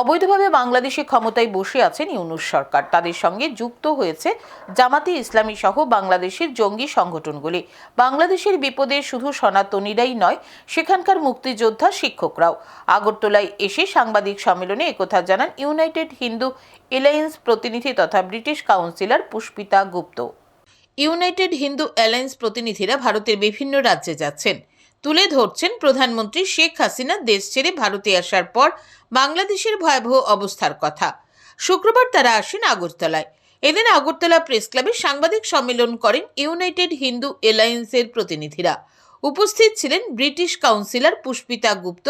অবৈধভাবে বাংলাদেশে ক্ষমতায় বসে আছেন ইউনুস সরকার। তাদের সঙ্গে যুক্ত হয়েছে জামাতে ইসলামী সহ বাংলাদেশের জঙ্গি সংগঠনগুলি। বাংলাদেশের বিপদে শুধু সনাতনীরাই নয়, সেখানকার মুক্তিযোদ্ধা, শিক্ষকরাও। আগরতলায় এসে সাংবাদিক সম্মেলনে একথা জানান ইউনাইটেড হিন্দু এলায়েন্স প্রতিনিধি তথা British councillor Pushpita Gupta. United Hindu Alliance প্রতিনিধিরা ভারতের বিভিন্ন রাজ্যে যাচ্ছেন। তুলে ধরছেন প্রধানমন্ত্রী শেখ হাসিনা দেশ ছেড়ে ভারতে আসার পর বাংলাদেশের ভয়াবহ অবস্থার কথা। শুক্রবার তারা আসেন আগরতলায়। এদিন আগরতলা প্রেস ক্লাবে সাংবাদিক সম্মেলন করেন ইউনাইটেড হিন্দু এলায়েন্সের প্রতিনিধিরা। উপস্থিত ছিলেন ব্রিটিশ কাউন্সিলর পুষ্পিতা গুপ্ত,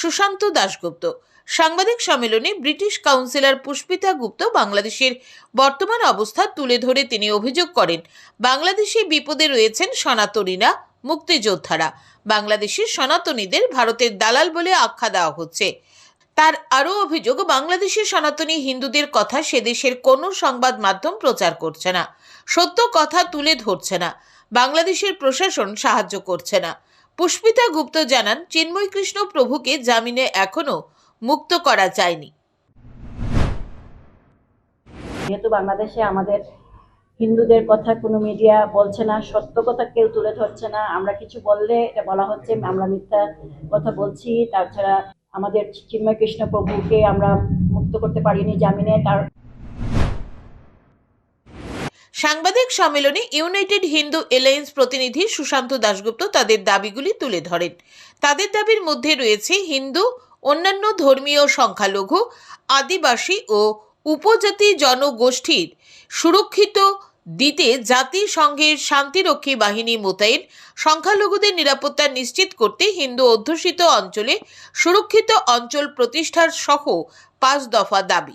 সুশান্ত দাশগুপ্ত। সাংবাদিক সম্মেলনে ব্রিটিশ কাউন্সিলর পুষ্পিতা গুপ্ত বাংলাদেশের বর্তমান অবস্থা তুলে ধরে তিনি অভিযোগ করেন, বাংলাদেশে বিপদে রয়েছেন সনাতনীরা মুক্তিযোদ্ধারা। বাংলাদেশের সনাতনীদের ভারতের দালাল বলে আখ্যা দেওয়া হচ্ছে। তার আরও অভিযোগ, বাংলাদেশের সনাতনী হিন্দুদের কথা সে দেশের কোনো সংবাদ মাধ্যম প্রচার করছে না। সত্য কথা তুলে ধরছে না। বাংলাদেশের প্রশাসন সাহায্য করছে না। পুষ্পিতা গুপ্ত জানান, চিন্ময় কৃষ্ণ প্রভুকে জামিনে এখনও মুক্ত করা যায়নি। যেহেতু বাংলাদেশে আমাদের হিন্দুদের কথা কোনো মিডিয়া বলছে না, সত্য কথা কেউ তুলে ধরছে না। আমরা কিছু বললে এটা বলা হচ্ছে, আমরা মিথ্যা কথা বলছি, তাছাড়া আমাদের চিন্ময় কৃষ্ণ প্রভুকে আমরা মুক্ত করতে পারিনি জামিনে, তার সাংবাদিক সম্মেলনে ইউনাইটেড হিন্দু এলায়েন্স প্রতিনিধি সুশান্ত দাশগুপ্ত তাদের দাবিগুলি তুলে ধরেন। তাদের দাবির মধ্যে রয়েছে হিন্দু, অন্যান্য ধর্মীয় সংখ্যালঘু, আদিবাসী ও উপজাতি জনগোষ্ঠীর সুরক্ষিত দিতে জাতিসংঘের শান্তিরক্ষী বাহিনী মোতায়েন সংখ্যালঘুদের নিরাপত্তা নিশ্চিত করতে হিন্দু অধ্যুষিত অঞ্চলে সুরক্ষিত অঞ্চল প্রতিষ্ঠার সহ পাঁচ দফা দাবি।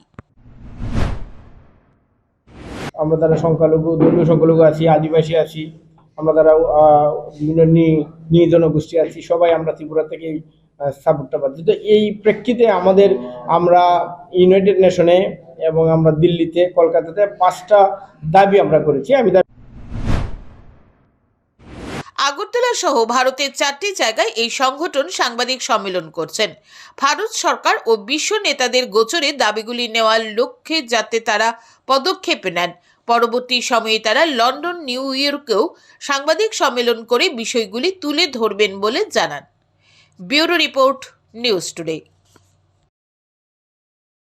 আমরা যারা সংখ্যালঘু, ধর্মীয় সংখ্যালঘু আছি, আদিবাসী আছি, আমরা নি- নিয়ে জনগোষ্ঠী আছি, সবাই আমরা ত্রিপুরা থেকেই সাপোর্টটা পাচ্ছি। তো এই প্রেক্ষিতে আমাদের, আমরা ইউনাইটেড নেশনে এবং আমরা দিল্লিতে, কলকাতাতে পাঁচটা দাবি আমরা করেছি। আমি আগরতলা সহ ভারতের চারটি জায়গায় এই সংগঠন সাংবাদিক সম্মেলন করছেন। ভারত সরকার ও বিশ্ব নেতাদের গোচরে দাবিগুলি নেওয়ার লক্ষ্যে যাতে তারা পদক্ষেপ নেন। পরবর্তী সময়ে তারা লন্ডন, নিউ ইয়র্কেও সাংবাদিক সম্মেলন করে বিষয়গুলি তুলে ধরবেন বলে জানান। Bureau report, news today.